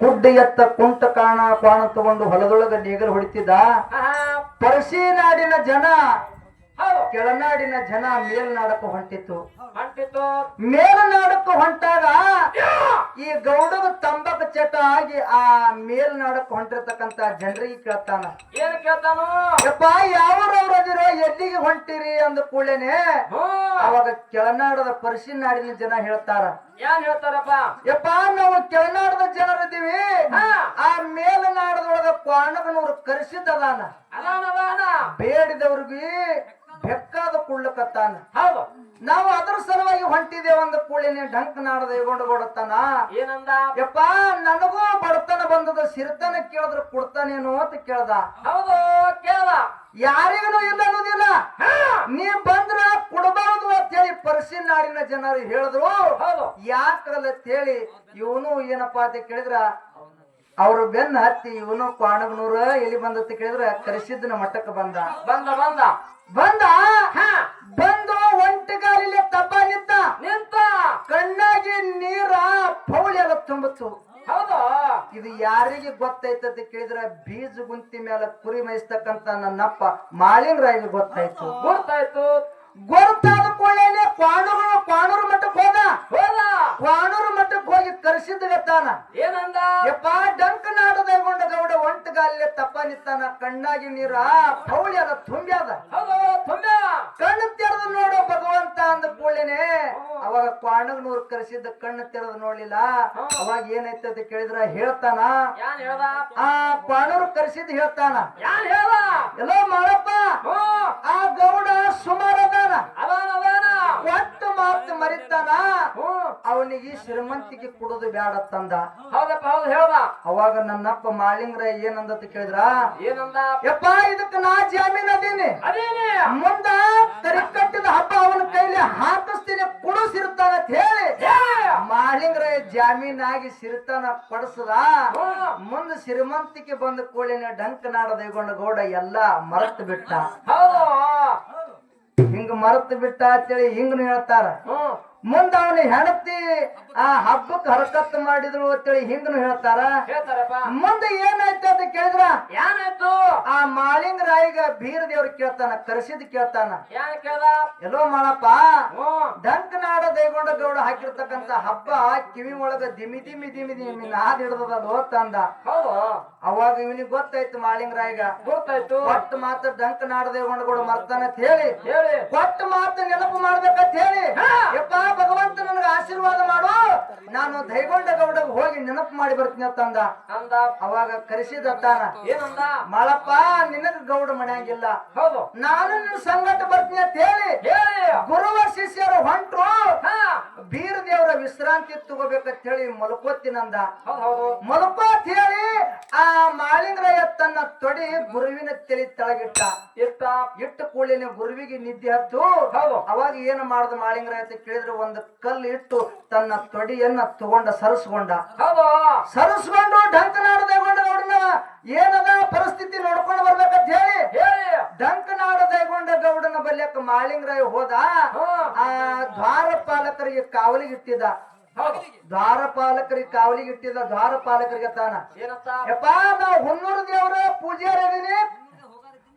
ಕುಡ್ಡ ಎತ್ತ ಕುಂಟ ಕಾಣ ಪಾಣ ತಗೊಂಡು ಹೊಲದೊಳಗ ನೇಗಲು ಹೊಡಿತಿದ್ದ? ಪರಸಿ ನಾಡಿನ ಜನ ಕೆಳನಾಡಿನ ಜನ ಮೇಲ್ನಾಡಕ್ಕೆ ಹೊಂಟಿತ್ತು. ಹೊಂಟಿತ್ತು. ಮೇಲ್ನಾಡಕ್ಕೆ ಹೊಂಟಾಗ ಈ ಗೌಡಗ ತಂಬಕ ಚಟ ಆಗಿ ಆ ಮೇಲ್ನಾಡಕ್ಕೆ ಹೊಂಟಿರ್ತಕ್ಕಂತ ಜನರಿಗೆ ಕೇಳ್ತಾನ. ಏನ್ ಕೇಳ್ತಾನ? ಯಪ್ಪ ಯಾವ್ರವ್ರದಿರೋ ಎಲ್ಲಿಗೆ ಹೊಂಟಿರಿ ಅಂದ ಕೂಡಲೇನೆ ಅವಾಗ ಕೆಳನಾಡದ ಪರಶಿ ನಾಡಿನ ಜನ ಹೇಳ್ತಾರ. ಏನ್ ಹೇಳ್ತಾರಪ್ಪ? ಯಪ್ಪ ನಾವು ಕೆಳನಾಡದ ಕ್ವಾಣಗನೂರು ಕರೆಸಿದ್ದದಾನ. ಬೇಡಿದವ್ರಿಗೆ ಬೆಕ್ಕಾದ ಕುಳ್ಳಕತ್ತಾನ ಹೌದು. ನಾವು ಅದ್ರ ಸಲುವಾಗಿ ಹೊಂಟಿದೇವ ಅಂದ ಕೂಳಿನ ಡಂಕ್ ನಾಡದ ಇಗೊಂಡು ಕೊಡತ್ತಾನ ಏನಂದ? ಯಪ್ಪ ನನಗೂ ಬಡತನ ಬಂದದ ಸಿರ್ತನ ಕೇಳಿದ್ರೆ ಕೊಡ್ತಾನೇನು ಅಂತ ಕೇಳ್ದ. ಹೌದು ಕೇಳ ಯಾರಿಗೂ ಇಲ್ಲ ಅನ್ನೋದಿಲ್ಲ. ನೀ ಬಂದ್ರ ಕೊಡಬಾರದು ಅಂತ ಹೇಳಿ ಪರ್ಸಿ ನಾಡಿನ ಜನರು ಹೇಳಿದ್ರು. ಹೌದು. ಯಾಕಲ್ಲ ಹೇಳಿ ಇವನು ಏನಪ್ಪಾ ಅಂತ ಕೇಳಿದ್ರ ಅವ್ರ ಬೆನ್ನ ಹತ್ತಿ ಇವನು ಕಾಣಗನೂರ ಎಲ್ಲಿ ಬಂದತ್ತ ಕೇಳಿದ್ರ ಕರೆಸಿದ್ದನ ಮಟ್ಟಕ್ಕೆ ಬಂದ. ಬಂದ ಬಂದ. ಬಂದ? ಹಾ. ಬಂದು ಒಂಟಗಾಲಿಲೆ ತಬ್ಬ ನಿಂತ. ನಿಂತ. ಕಣ್ಣಾಗಿ ನೀರ ಪೌಳಿ ಎಲ್ಲ ತುಂಬತ್ತು. ಹೌದು? ಇದು ಯಾರಿಗೆ ಗೊತ್ತೈತಂತ ಕೇಳಿದ್ರ ಬೀಜ ಗುಂತಿ ಮೇಲೆ ಕುರಿ ಮೇಯಿಸ್ತಕ್ಕಂತ ನನ್ನಪ್ಪ ಮಾಳಿಂಗರಾಯಿಗೆ ಗೊತ್ತಾಯ್ತು. ಗೊತ್ತಾಯ್ತು. ಗೊತ್ತಾದ ಕೂಡಲೇ ಕ್ವಾಣೂರು ಕ್ವಾಣೂರು ಮಠಕ್ಕೆ ಹೋದ. ಹೋದ. ಕ್ವಾಣೂರು ಕರೆಸಿದ್ದ ಏನಂದ? ಯಪ್ಪ ಡಂಕ ನಾಡದೈಗೊಂಡ ಗೌಡ ಒಂಟಗಾಲೆ ತಪ್ಪ ನಿತ್ತಾನ ಕಣ್ಣಾಗಿ ನೀರ ಪೌಳಿ ಅದ. ತುಂಬ್ಯಾದ ಕಣ್ಣ ತೆರೆದು ನೋಡು ಭಗವಂತ ಅಂದ ಕೂಡಲೇನೆ. ಅವಾಗ ಕ್ವಾಣಗನೂರ್ ಕರೆಸಿದ್ದ ಕಣ್ಣು ತೆರೆದು ನೋಡ್ಲಿಲ್ಲ. ಅವಾಗ ಏನೈತೆ ಅಂತ ಕೇಳಿದ್ರ ಹೇಳ್ತಾನ. ಆ ಕ್ವಾಣೂರ್ ಕರೆಸಿದ್ ಹೇಳ್ತಾನ. ಎಲ್ಲೋ ಮಾಡಪ್ಪ ಆ ಗೌಡ ಸುಮಾರ ಅದಾನ ಒಟ್ಟು ಮಾತು ಮರಿತಾನ. ಅವನಿಗೆ ಶ್ರೀಮಂತಿಗೆ ಕೊಡೋದು ಬ್ಯಾಡತ್ತಂದ ಹೌದಪ್ಪ ಹೌದು ಹೇಳ ಅವಾಗ ನನ್ನಪ್ಪ ಮಾಳಿಂಗ್ರ ಏನಂದ ಕೇಳಿದ್ರ? ಏನಂದ? ಯಪ್ಪ ಇದಕ್ಕೆ ನಾ ಜಾಮೀನ್ ಅದೀನಿ. ಮುಂದ ತರಿ ಕಟ್ಟಿದ ಹಬ್ಬ ಅವನ ಕೈಲಿ ಹಾಕಿಸ್ತೀನಿ ಕೊಡಿಸಿರುತ್ತಾನ ಅಂತ ಹೇಳಿ. ಮಾಳಿಂಗ್ರ ಜಾಮೀನ್ ಆಗಿ ಸಿರಿತಾನ ಕೊಡಿಸದ ಮುಂದ ಶ್ರೀಮಂತಿಕೆ ಬಂದ ಕೋಳಿನ ಡಂಕ ನಾಡದೈಗೊಂಡ ಗೌಡ ಎಲ್ಲಾ ಮರೆತು ಬಿಟ್ಟ. ಹೌದು. ಹಿಂಗ ಮರತ್ ಬಿಟ್ಟ ಅಂತೇಳಿ ಹಿಂಗನು ಹೇಳ್ತಾರ. ಮುಂದ ಅವನ ಹೆಣತಿ ಆ ಹಬ್ಬಕ್ಕೆ ಹರಕತ್ ಮಾಡಿದ್ರು ಅಂತೇಳಿ ಹಿಂಗನು ಹೇಳ್ತಾರ. ಮುಂದ ಏನಾಯ್ತು ಅಂತ ಕೇಳಿದ್ರ? ಏನಾಯ್ತು? ಆ ಮಾಳಿಂಗರಾಯಿಗ ಬೀರ ದೇವ್ರ ಕೇಳ್ತಾನ ಕರೆಸಿದ್ ಕೇಳ್ತಾನ. ಎಲ್ಲೋ ಮಾಡಪ್ಪ ಹ್ಮ್. ದೈಗೊಂಡ ಗೌಡ ಹಾಕಿರ್ತಕ್ಕಂತ ಹಬ್ಬ ಕಿವಿ ಒಳಗ ದಿಮಿ ದಿಮಿ ದಿಮಿ ದಿಮಿ ನಾದ್ ಹಿಡ್ದದ ತಂದ ಅವಾಗ ಇವನಿಗೆ ಗೊತ್ತಾಯ್ತು ಮಾಳಿಂಗರಾಯಿಗ. ಗೊತ್ತಾಯ್ತು. ಕೊಟ್ಟ ಮಾತು ಡಂಕ ನಾಡ ದೈಗೊಂಡ ಗೌಡ ಮರ್ತಾನ ಅಂತ ಹೇಳಿ. ಹೇಳಿ. ಕೊಟ್ಟ ಮಾತು ನೆನಪು ಮಾಡ್ಬೇಕಂತ ಹೇಳಿ. ಯಪ್ಪ ಭಗವಂತ ನನಗೆ ಆಶೀರ್ವಾದ ಮಾಡು. ನಾನು ದೈಗೊಂಡ ಗೌಡಗ್ ಹೋಗಿ ನೆನಪು ಮಾಡಿ ಬರ್ತೀನಿ ಅಂತಂದ ಅಂದ. ಅವಾಗ ಕರೆಸಿದ ತಾನ ಏನಂದ? ಮಾಳಪ್ಪ ನಿನಗ ಗೌಡ ಮನೆಯಾಗಿಲ್ಲ. ಹೌದು. ನಾನು ನಿನ್ನ ಸಂಗಟ ಬರ್ತೀನಿ ಅಂತ ಹೇಳಿ. ಗುರುವ ಶಿಷ್ಯರು ಹೊಂಟ್ರು ಹಾ ಬೀರ ದೇವರ ವಿಶ್ರಾಂತಿ ತಗೋಬೇಕಂತ ಹೇಳಿ ಮಲ್ಕೋತಿನಂದ ಮಲ್ಕೋತ್ ಹೇಳಿ ಆ ಮಾಳಿಂಗ್ರಯ್ಯ ತನ್ನ ತೊಡಿ ಗುರುವಿನ ತಲೆ ತಳಗಿಟ್ಟ. ಇಟ್ಟ. ಇಟ್ಟ ಕೂಡಲಿನ ಗುರುವಿಗೆ ನಿದ್ದೆ ಹತ್ತು. ಅವಾಗ ಏನು ಮಾಡ್ದ ಮಾಳಿಂಗರಾಯ ಅಂತ ಕೇಳಿದ್ರೆ ಒಂದು ಕಲ್ಲು ಇಟ್ಟು ತನ್ನ ತೊಡಿಯನ್ನ ತಗೊಂಡ ಸರಸ್ಕೊಂಡ. ಸರಸ್ಕೊಂಡು ಡಂಕ ಡಂಕನಾಡ ದೇಗೊಂಡ ನೋಡಿನ ಏನದ ಪರಿಸ್ಥಿತಿ ನೋಡ್ಕೊಂಡು ಬರ್ಬೇಕಂತ ಹೇಳಿ ಹೇಳಿ. ಡಂಕನಾಡ ದೇಗೊಂಡ ಗೌಡನ ಬಲ್ಯಕ್ಕ ಮಾಳಿಂಗರಾಯ ಹೋದ. ಆ ದ್ವಾರಪಾಲಕರಿಗೆ ಹೌದು ದ್ವಾರಪಾಲಕರಿಗೆ ಕಾವಲಿಗೆ ಇಟ್ಟಿದ್ದ ದ್ವಾರಪಾಲಕರಿಗೆ ತಾನ. ಯಪ್ಪ ನಾವು ಹೊನ್ನೂರು ದೇವರ ಪೂಜಾರಿ ಹುಣ್ಣೂರು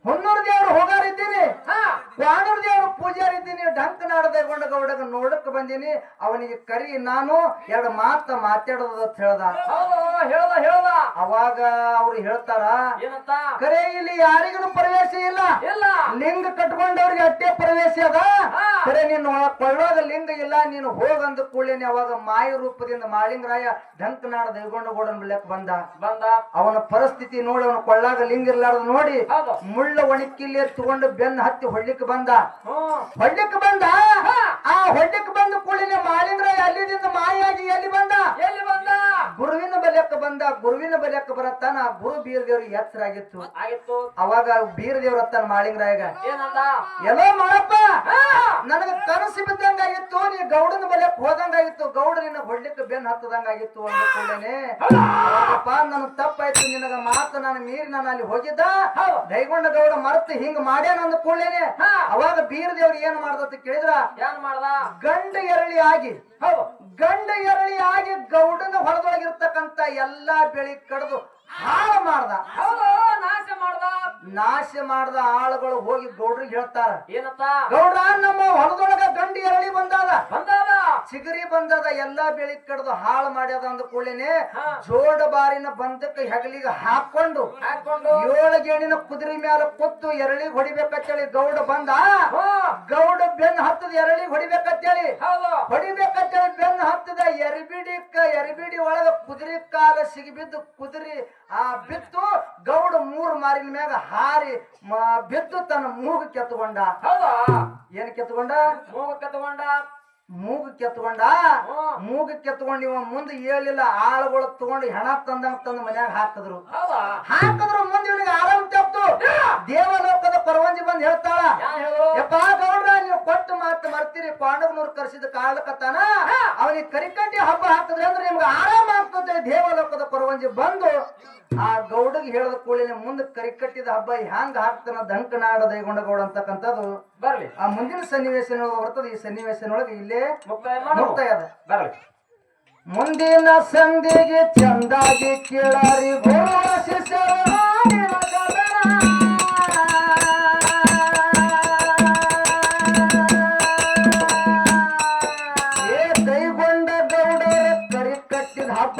ಹೊನ್ನೂರು ದೇವರು ಹೋಗಾರಿದ್ದೀನಿ. ಹಾ. ಕ್ವಾಣೂರು ದೇವರು ಪೂಜಾರಿ ಇದ್ದೀನಿ ಡಂಕ ನಾಡದೇಗೊಂಡ ಗೌಡಗ ನೋಡಕ್ ಬಂದೀನಿ. ಅವನಿಗೆ ಕರಿ ನಾನು ಎರಡು ಮಾತ ಮಾತಾಡೋದ ಅಂತ ಹೇಳ್ದ. ಹೇಳ್ದ ಹೇಳ್ದ. ಅವಾಗ ಅವ್ರು ಹೇಳ್ತಾರ ಕರೆ ಇಲ್ಲಿ ಯಾರಿಗೂ ಪ್ರವೇಶ ಇಲ್ಲ. ಇಲ್ಲ. ಲಿಂಗ ಕಟ್ಕೊಂಡವ್ರಿಗೆ ಅಟ್ಟೆ ಪ್ರವೇಶ ಅದ. ಸರಿ ಕರೆ ಕೊಳ್ಳೋದ ಲಿಂಗ ಇಲ್ಲ ನೀನು ಹೋಗಂದ ಕೂಡಲೇನೆ ಅವಾಗ ಮಾಯ ರೂಪದಿಂದ ಮಾಳಿಂಗರಾಯ ಡಂಕ ನಾಡ ದೈಗೊಂಡ ಗೌಡನ ಬೆಳಕ್ ಬಂದ. ಬಂದ. ಅವನ ಪರಿಸ್ಥಿತಿ ನೋಡಿ ಅವನ ಕೊಳ್ಳಾಗ ಲಿಂಗ ಇರ್ಲಾರ್ದ ನೋಡಿ ಮುಳ್ಳ ಒಣಕಿಲ್ಲಿ ತಗೊಂಡು ಬೆನ್ನ ಹತ್ತಿ ಹೊಡ್ಲಿಕ್ಕೆ ಬಂದ. ಹೊಳ್ಳಿಕ್ ಹೊಡ್ಲಿಕ್ಕೆ ಬಂದ? ಆ ಹೊಡ್ಲಿಕ್ಕೆ ಬಂದ ಕೂಡಲೇ ಮಾಳಿಂಗರಾಯ ಅಲ್ಲಿದಿಂದ ಮಾಯಾಗಿ ಎಲ್ಲಿ ಬಂದ? ಎಲ್ಲಿ ಬಂದ? ಗುರುವಿನ ಬಲ್ಯಕ್ಕೆ ಬಂದ ಗುರುವಿನ ಬಲ್ಯಕ್ಕೆ ಬರತ್ತಾನ ಗುರು ಬೀರದೇವ್ರ ಎಚ್ಚರ ಆಗಿತ್ತು ಆಗಿತ್ತು ಅವಾಗ ಬೀರದೇವ್ರ ತನ್ನ ಮಾಳಿಂಗರಾಯಗ ಏನಂದ? ಎಲ್ಲೋ ಮಾಡಪ್ಪ ನನಗ ಕನಸು ಬಿದ್ದಂಗಾಗಿತ್ತು ನೀ ಗೌಡನ ಬಲ್ಯಕ್ಕೆ ಹೋದಂಗಾಗಿತ್ತು ಗೌಡ ನಿನ್ನ ಹೊಡ್ಲಿಕ್ಕೆ ಬೆನ್ ಹತ್ತದಂಗಾಗಿತ್ತು ಅಂದ್ಕೊಂಡೇನೆ ಅಪ್ಪ ನನ್ನ ತಪ್ಪಾಯ್ತು ನಿನಗ ಮಾತು ನಾನು ಮೀರಿ ನಾನು ಅಲ್ಲಿ ಹೋಗಿದ್ದ. ದೈಗೊಂಡ ಗೌಡ ಮರೆತು ಹಿಂಗ ಮಾಡ್ಯಾನ ಅಂದ ಕೂಡಲೇನೆ ಅವಾಗ ಬೀರದೇವ್ರ ಏನ್ ಮಾಡ್ದತ್ತ ಕೇಳಿದ್ರ ಏನ್ ಮಾಡ್ದ? ಗಂಡ ಎರಳಿ ಆಗಿ ಹೌದು. ಗಂಡ ಎರಳಿ ಆಗಿ ಗೌಡನ ಹೊಲದೊಳಗಿರ್ತಕ್ಕಂತ ಎಲ್ಲಾ ಬೆಳಿ ಕಡ್ದು ಹಾಳು ಮಾಡ್ದ. ನಾಶ ಮಾಡ್ದ. ನಾಶ ಮಾಡ್ದ ಆಳುಗಳು ಹೋಗಿ ಗೌಡ್ರಿಗೆ ಹೇಳ್ತಾರ. ಏನತ್ತ ಗೌಡ ನಮ್ಮ ಹೊಲದೊಳಗ ಗಂಡ ಎರಳಿ ಬಂದಾದ. ಬಂದಾದ ಚಿಗರಿ ಬಂದದ ಎಲ್ಲಾ ಬೆಳಿ ಕಡ್ದು ಹಾಳು ಮಾಡ್ಯದ ಅಂದ ಕೂಡಲೇನೆ. ಜೋಡ ಬಾರಿನ ಬಂದಕ್ಕೆ ಹೆಗಲಿಗೆ ಹಾಕೊಂಡು ಹಾಕೊಂಡು ಏಳು ಗೇಣಿನ ಕುದುರೆ ಮ್ಯಾಲ ಕೊತ್ತು ಎರಳಿಗೆ ಹೊಡಿಬೇಕಂತೇಳಿ ಗೌಡ ಬಂದ. ಗೌಡ ಬೆನ್ ಹತ್ತದ ಎರಳಿಗೆ ಹೊಡಿಬೇಕಂತೇಳಿ. ಹೊಡಿಬೇಕಂತೇಳಿ ಬೆನ್ ಹತ್ತದ ಎರಿಬಿಡಿ ಎರಿಬಿಡಿ ಒಳಗ ಕುದುರೆ ಕಾಲ ಸಿಗಿಬಿದ್ದು ಕುದುರೆ ಆ ಬಿತ್ತು ಗೌಡ ಮೂರು ಮಾರಿನ ಮ್ಯಾಗ ಹಾರಿ ಮಾ ಬಿದ್ದು ತನ್ನ ಮೂಗು ಕೆತ್ತುಕೊಂಡ ಏನ್ ಕೆತ್ತುಕೊಂಡ ಮೂಗ ಕತ್ಕೊಂಡ ಮೂಗು ಕೆತ್ಕೊಂಡ? ಮೂಗ ಕೆತ್ತಕೊಂಡ್ ಇವ ಮುಂದೆ ಹೇಳಿಲ್ಲ ಆಳುಗಳು ತಗೊಂಡು ಹೆಣ ತಂದ ತಂದು ಮನ್ಯಾಗ ಹಾಕಿದ್ರು. ಹಾಕಿದ್ರು ಮುಂದೆ ಇವನಿಗೆ ಆರಾಮ್ ತಪ್ತು ದೇವಲೋಕದ ಪರವಂಜಿ ಬಂದ್ ಹೇಳ್ತಾಳ ಗೌಡ್ರ ನೀವು ಕೊಟ್ಟು ಮಾತು ಮರ್ತೀರಿ ಪಾಂಡವನೂರ್ ಕರ್ಸಿದ ಕಾಲಕತ್ತಾನ ಅವನಿಗೆ ಕರಿಕಟ್ಟಿ ಹಬ್ಬ ಹಾಕಿದ್ರೆ ಅಂದ್ರೆ ನಿಮ್ಗೆ ಆರಾಮ ಆಗ್ತದೆ ದೇವಲೋಕದ ಕೊರವಂಜಿ ಬಂದು ಆ ಗೌಡಗ್ ಹೇಳದ ಕೂಡಲೇ ಮುಂದೆ ಕರಿ ಕಟ್ಟಿದ ಹಬ್ಬ ಹ್ಯಾಂಗ ಹಾಕ್ತಾನ ದಂಕನಾಡ ದೈಗೊಂಡ ಗೌಡ ಅಂತಕ್ಕಂಥದ್ದು. ಬರ್ಲಿ. ಆ ಮುಂದಿನ ಸನ್ನಿವೇಶನೊಳಗೆ ಬರ್ತದೆ. ಈ ಸನ್ನಿವೇಶನೊಳಗೆ ಇಲ್ಲೇ ಮುಕ್ತಾಯ ಅದ. ಬರ್ಲಿ. ಮುಂದಿನ ಸಂಧಿಗೆ ಚಂದಾಗಿ ಕೇಳಾರಿ ಏ ದೈಗೊಂಡ ಗೌಡರ ಕರಿ ಕಟ್ಟಿದ ಹಬ್ಬ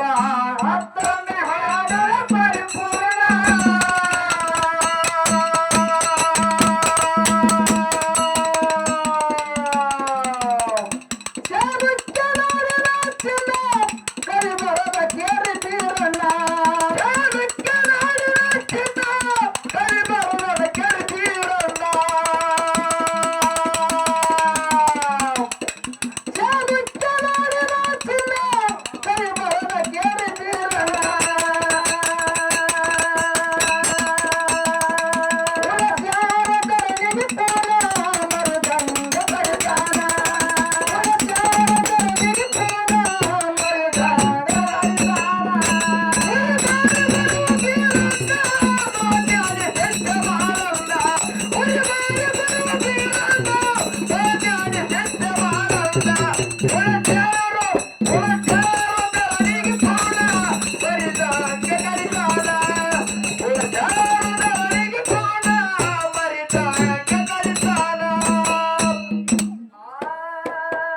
¡Hola,